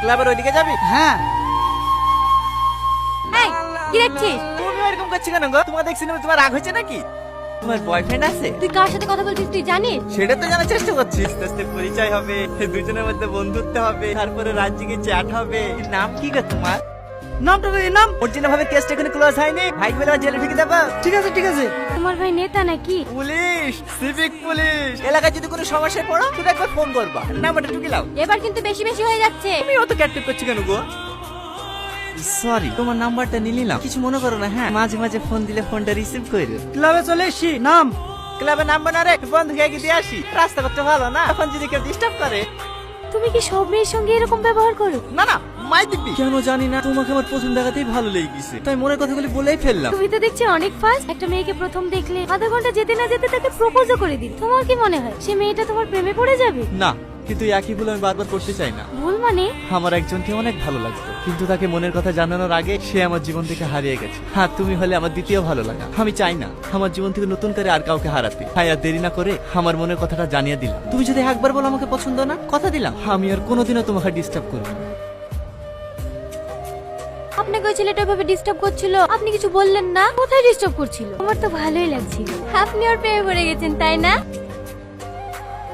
ক্লাবের ওইদিকে যাবি? হ্যাঁ। এই কি দেখছিস? তুমি এরকম করছিস কেন গো? তোমার দেখছি না তোমার রাগ হচ্ছে নাকি? তোমার বয়ফ্রেন্ড আছে? তুই কার সাথে কথা বলছিস তুই জানিস? সেটা তো জানার চেষ্টা করছিস। আস্তে আস্তে পরিচয় হবে দুজনের মধ্যে বন্ধুত্ব হবে তারপরে রাজ্যকে চ্যাট হবে। নাম কি গো তোমার? নামটা এই নাম। অরিজিনাল ভাবে কেসটা এখনও ক্লোজ হয়নি। ভাই বলে জেলে ঢুকে দেবো ঠিক আছে ঠিক আছে। তোমার ভাই নেতা নাকি? Police civic police. এলাকায় যদি কোনো সমস্যায় পড়ো শুধু একবার ফোন করবা। নাম্বারটা ঢুকে লাও এবার কিন্তু বেশি বেশি হয়ে যাচ্ছে। তুমি অত ক্যাটকেট করছ কেন গো? সরি তোমার নাম্বারটা নিয়ে নিলাম। কিছু মনে করো না হ্যাঁ? মাঝে মাঝে ফোন দিলে ফোনটা রিসিভ করে ক্লাবে চলে এসছি। নাম। ক্লাবে নাম্বার না রে বন্ধুকে গিয়ে দিয়ে আসি। রাস্তা করতে ভালো না। এখন যদি কেউ ডিস্টার্ব করে তুমি কি সব মেয়ের সঙ্গে এরকম ব্যবহার করো? না না মাই দিব্যি কেন জানি না তোমাকে আমার প্রথম দেখাতেই ভালো লেগে গেছে তাই মনের কথাগুলি বলেই ফেললাম। তুমি তো দেখছি অনেক ফাস্ট একটা মেয়েকে প্রথম দেখলে আধা ঘণ্টা যেতে না যেতে তাকে প্রপোজও করে দিন তোমার কি মনে হয় সে মেয়েটা তোমার প্রেমে পড়ে যাবে? না কিন্তু একই ভুল আমি বারবার করতে চাই না। ভুল মানে? আমার একজনকে অনেক ভালো লাগতো। কিন্তু তাকে মনের কথা জানানোর আগে সে আমার জীবন থেকে হারিয়ে গেছে। হ্যাঁ তুমি হলে আমার দ্বিতীয় ভালো লাগা। আমি চাই না আমার জীবন থেকে নতুন করে আর কাউকে হারাতে। হ্যাঁ আর দেরি না করে আমার মনের কথাটা জানিয়ে দিলাম। তুমি যদি একবার বলো আমাকে পছন্দ না কথা দিলাম। আমি আর কোনোদিনও তোমাকে ডিস্টার্ব করব না। আপনাকে ওই ছেলেটা ভাবে ডিস্টার্ব করছিল? আপনি কিছু বললেন না? কোথায় ডিস্টার্ব করছিল? আমার তো ভালোই লাগছিল। আপনি ওর প্রেমে পড়ে গেছেন তাই না?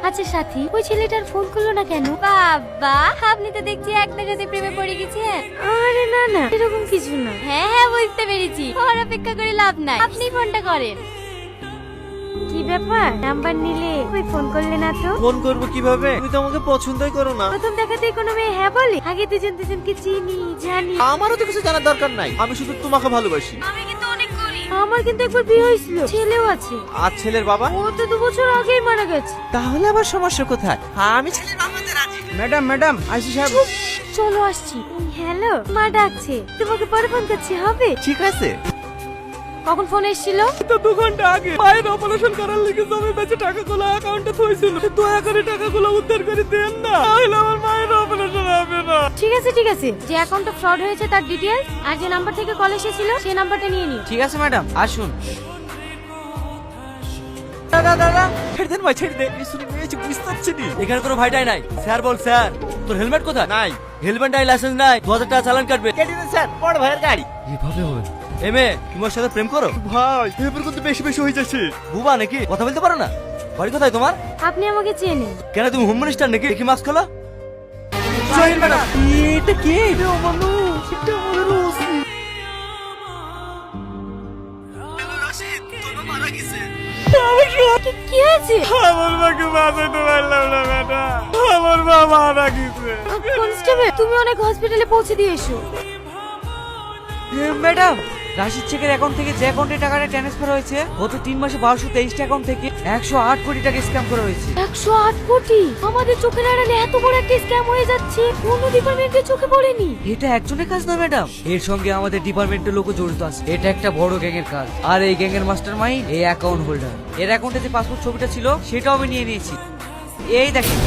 আচ্ছা সাথী ওই ছেলেটার ফোন করল না কেন? বাবা আপনি তো দেখছি একটা যদি প্রেমে পড়ে গেছেন। আরে না না এরকম কিছু না। হ্যাঁ হ্যাঁ বুঝতে পেরেছি। ওর অপেক্ষা করে লাভ নাই। আপনি ফোনটা করেন। কি ব্যাপার? নাম্বার নিলে ওই ফোন করলে না তো? ফোন করব কীভাবে? তুমি তো আমাকে পছন্দই করো না। প্রথম দেখাতেই কোনো মেয়ে হ্যাঁ বলে? আগে দুজন দুজনকে চিনি জানি। আমারও তো কিছু জানার দরকার নাই। আমি শুধু তোমাকে ভালোবাসি। আমি কিন্তু আমার কিন্তু একবার বিয়ে হয়েছিল। ছেলেও আছে। আর ছেলের বাবা? ও তো দু বছর আগেই মারা গেছে। তাহলে আবার সমস্যা কোথায়? আমি ছেলের বাবাতে রাজি। ম্যাডাম ম্যাডাম আইসি সাহেব। চলো আসছি। হ্যালো মা ডাকছে। তোমাকে পরে ফোন করছি হবে? ঠিক আছে। কখন ফোন এসেছিল? তো দু ঘণ্টা আগে। মায়ের অপারেশন করার লেগে জমি বেঁচে টাকাগুলো অ্যাকাউন্টে থইছিল। দয়া করে টাকাগুলো উদ্ধার করে দেন না। আছে ঠিক আছে। যে অ্যাকাউন্টে ফ্রড হয়েছে তার ডিটেলস আর যে নাম্বার থেকে কল এসেছিল সেই নাম্বারটা নিয়ে নিও। ঠিক আছে ম্যাডাম আসুন। দাদা দাদা ছেড়ে দেন ভাই ছেড়ে দে শুনে মেয়েছি বুঝতে পারছি নি। এখানে কোনো ভাইটাই নাই। স্যার বল স্যার। তোর হেলমেট কোথায়? নাই। হেলমেট নাই লাইসেন্স নাই। দু হাজার টাকা চালান কাটবে। কেটে দেন স্যার? বড় ভাইয়ের গাড়ি। এভাবে হবে? এমে তুমি ওর সাথে প্রেম করো? ভাই এবার কিন্তু বেশি বেশি হয়ে যাচ্ছে। বুবা নাকি? কথা বলতে পারো না। বাড়ি কোথায় তোমার? আপনি আমাকে চেনেন। কেন তুমি হোম মিনিস্টার নাকি? দেখি মাস্ক খোলা। জহির ম্যাডাম এটা কে এটা মানুষ এটা আমাদের ওসি কি- কি আমার মাকে বাঁচাতে পারলাম না ম্যাডাম আমার মা মারা গেছে। কনস্টেবল তুমি অনেক হসপিটালে পৌঁছে দিয়ে এসো। ম্যাডাম রাশিদ চেকের অ্যাকাউন্ট থেকে যে অ্যাকাউন্টে টাকাটা ট্রান্সফার হয়েছে গত তিন মাসে বারোশো তেইশটা অ্যাকাউন্ট থেকে একশো আট কোটি টাকা স্ক্যাম করা হয়েছে। একশো আট কোটি? আমাদের চোখের আড়ালে এত বড় একটা স্ক্যাম হয়ে যাচ্ছে কোনো ডিপার্টমেন্টের চোখে পড়েনি। এটা একজনের কাজ না ম্যাডাম এর সঙ্গে আমাদের ডিপার্টমেন্টের লোকও জড়িত আছে। এটা একটা বড় গ্যাংয়ের কাজ। আর এই গ্যাংয়ের মাস্টার মাইন্ড এই অ্যাকাউন্ট হোল্ডার এর অ্যাকাউন্টে যে পাসপোর্ট ছবিটা ছিল সেটাও আমি নিয়ে নিয়েছি। এই দেখেন।